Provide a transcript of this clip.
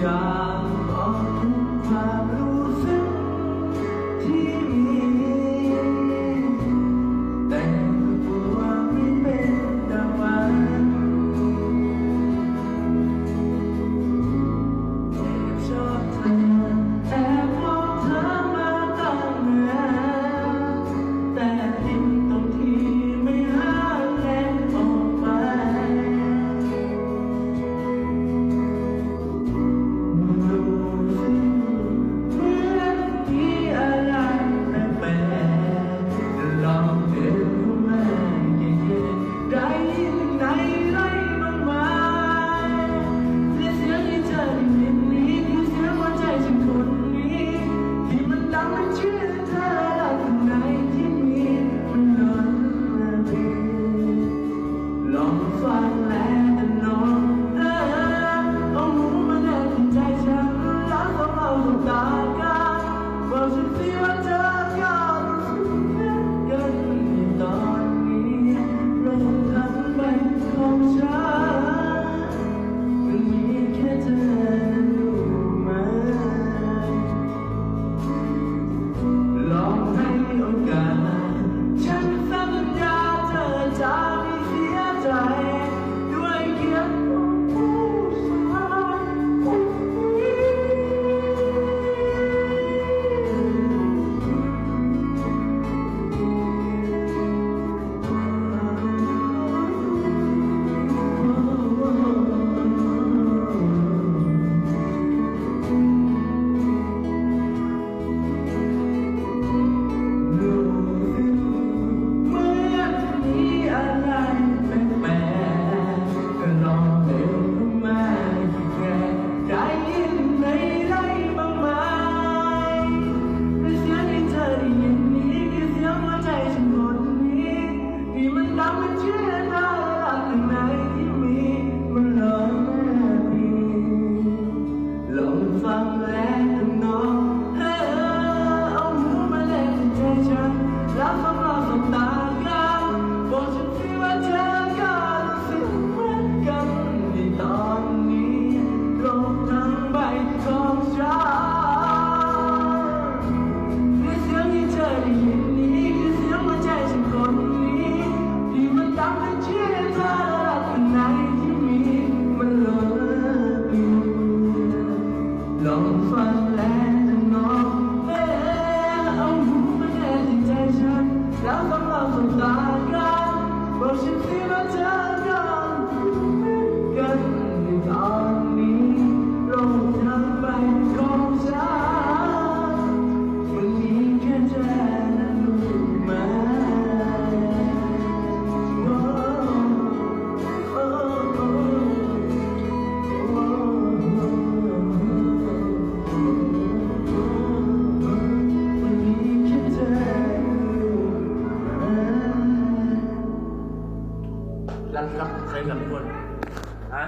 อย่างบอกถึงามรู้ ลองฟังและจะองแม่เอาหูมานใจฉันแล้วฟังเราตา รับใช้กันคนฮะ